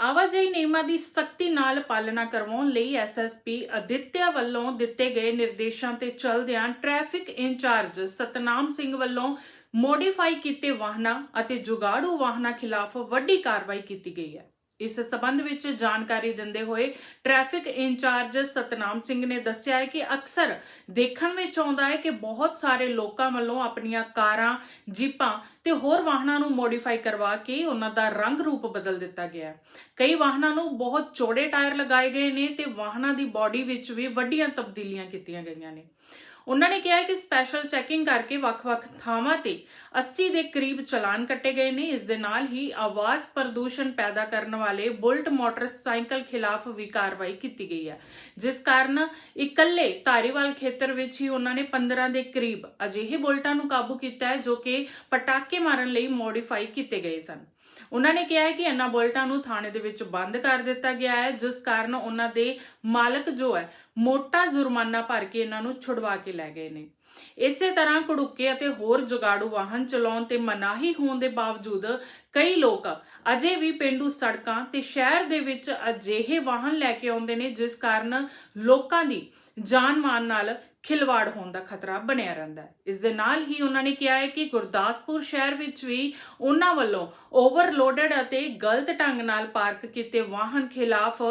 ਆਵਾਜਾਈ ਨਿਯਮਾਂ ਦੀ ਸਖਤੀ ਨਾਲ ਪਾਲਣਾ ਕਰਵਾਉਣ ਲਈ ਐਸਐਸਪੀ ਅਦਿੱਤਿਆ ਵੱਲੋਂ ਦਿੱਤੇ ਗਏ ਨਿਰਦੇਸ਼ਾਂ ਤੇ ਚੱਲਦਿਆਂ ਟ੍ਰੈਫਿਕ ਇੰਚਾਰਜ ਸਤਨਾਮ ਸਿੰਘ ਵੱਲੋਂ ਮੋਡੀਫਾਈ ਕੀਤੇ ਵਾਹਨਾਂ ਅਤੇ ਜੁਗਾੜੂ ਵਾਹਨਾਂ ਖਿਲਾਫ ਵੱਡੀ ਕਾਰਵਾਈ ਕੀਤੀ ਗਈ ਹੈ। ਇਸ ਸਬੰਧ ਵਿੱਚ ਜਾਣਕਾਰੀ ਦਿੰਦੇ ਹੋਏ ਟ੍ਰੈਫਿਕ ਇੰਚਾਰਜ ਸਤਨਾਮ ਸਿੰਘ ਨੇ ਦੱਸਿਆ ਹੈ ਕਿ ਅਕਸਰ ਦੇਖਣ ਵਿੱਚ ਆਉਂਦਾ ਹੈ ਕਿ ਬਹੁਤ ਸਾਰੇ ਲੋਕਾਂ ਵੱਲੋਂ ਆਪਣੀਆਂ ਕਾਰਾਂ, ਜੀਪਾਂ ਤੇ ਹੋਰ ਵਾਹਨਾਂ ਨੂੰ ਮੋਡੀਫਾਈ ਕਰਵਾ ਕੇ ਉਹਨਾਂ ਦਾ ਰੰਗ ਰੂਪ ਬਦਲ ਦਿੱਤਾ ਗਿਆ ਕਈ ਵਾਹਨਾਂ ਨੂੰ ਬਹੁਤ ਚੌੜੇ ਟਾਇਰ ਲਗਾਏ ਗਏ ਨੇ ਤੇ ਵਾਹਨਾਂ ਦੀ ਬਾਡੀ ਵਿੱਚ ਵੀ ਵੱਡੀਆਂ ਤਬਦੀਲੀਆਂ ਕੀਤੀਆਂ ਗਈਆਂ ਨੇ। ਉਹਨਾਂ ਨੇ ਕਿਹਾ ਕਿ ਸਪੈਸ਼ਲ ਚੈਕਿੰਗ ਕਰਕੇ ਵੱਖ-ਵੱਖ ਥਾਵਾਂ ਤੇ 80 ਦੇ ਕਰੀਬ ਚਲਾਨ ਕੱਟੇ ਗਏ ਨੇ। ਇਸ ਦੇ ਨਾਲ ਹੀ ਆਵਾਜ਼ ਪ੍ਰਦੂਸ਼ਣ ਪੈਦਾ ਕਰਨ ਵਾਲੇ ਬੁਲਟ ਮੋਟਰਸਾਈਕਲ ਖਿਲਾਫ ਵੀ ਕਾਰਵਾਈ ਕੀਤੀ ਗਈ ਹੈ। ਜਿਸ ਕਾਰਨ ਇਕੱਲੇ ਧਾਰੀਵਾਲ ਖੇਤਰ ਵਿੱਚ ਹੀ ਉਹਨਾਂ ਨੇ 15 ਦੇ ਕਰੀਬ ਅਜਿਹੇ ਬੁਲਟਾਂ ਨੂੰ ਕਾਬੂ ਕੀਤਾ ਹੈ ਜੋ ਕਿ ਪਟਾਕੇ ਮਾਰਨ ਲਈ ਮੋਡੀਫਾਈ ਕੀਤੇ ਗਏ ਸਨ। ਉਹਨਾਂ ਨੇ ਕਿਹਾ ਹੈ ਕਿ ਇਹਨਾਂ ਬੁਲਟਾਂ ਨੂੰ ਥਾਣੇ ਦੇ ਵਿੱਚ ਬੰਦ ਕਰ ਦਿੱਤਾ ਗਿਆ ਹੈ, ਜਿਸ ਕਾਰਨ ਉਹਨਾਂ ਦੇ ਮਾਲਕ ਜੋ ਹੈ, ਮੋਟਾ ਜੁਰਮਾਨਾ ਭਰ ਕੇ ਇਹਨਾਂ ਨੂੰ ਛੁਡਵਾ ਕੇ ਲੈ ਗਏ ਨੇ। ਇਸੇ ਤਰ੍ਹਾਂ ਕੜੁੱਕੇ ਅਤੇ ਹੋਰ ਜਗਾੜੂ ਵਾਹਨ ਚਲਾਉਣ ਤੇ ਮਨਾਹੀ ਹੋਣ ਦੇ ਬਾਵਜੂਦ ਕਈ ਲੋਕ ਅਜੇ ਵੀ ਪਿੰਡੂ ਸੜਕਾਂ ਤੇ ਸ਼ਹਿਰ ਦੇ ਵਿੱਚ ਅਜਿਹੇ ਵਾਹਨ ਲੈ ਕੇ ਆਉਂਦੇ ਨੇ, ਜਿਸ ਕਾਰਨ ਲੋਕਾਂ ਦੀ ਜਾਨ ਮਾਨ ਨਾਲ ਖਿਲਵਾੜ ਹੋਣ ਦਾ ਖਤਰਾ ਬਣਿਆ ਰਹਿੰਦਾ ਹੈ। ਇਸ ਦੇ ਨਾਲ ਹੀ ਉਹਨਾਂ ਨੇ ਕਿਹਾ ਹੈ ਕਿ ਗੁਰਦਾਸਪੁਰ ਸ਼ਹਿਰ ਵਿੱਚ ਵੀ ਉਹਨਾਂ ਵੱਲੋਂ ਓਵਰਲੋਡਡ ਅਤੇ ਗਲਤ ਢੰਗ ਨਾਲ ਪਾਰਕ ਕੀਤੇ ਵਾਹਨ ਖਿਲਾਫ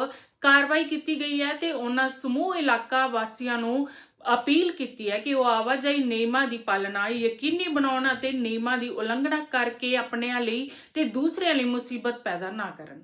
ਕਾਰਵਾਈ ਕੀਤੀ ਗਈ ਹੈ ਤੇ ਉਹਨਾਂ ਸਮੂਹ ਇਲਾਕਾ ਵਾਸੀਆਂ ਨੂੰ ਅਪੀਲ ਕੀਤੀ ਹੈ ਕਿ ਉਹ ਆਵਾਜਾਈ ਨਿਯਮਾਂ ਦੀ ਪਾਲਣਾ, ਯਕੀਨੀ ਬਣਾਉਣ ਅਤੇ ਨਿਯਮਾਂ ਦੀ ਉਲੰਘਣਾ ਕਰਕੇ ਆਪਣਿਆਂ ਲਈ ਤੇ ਦੂਸਰਿਆਂ ਲਈ ਮੁਸੀਬਤ ਪੈਦਾ ਨਾ ਕਰਨ।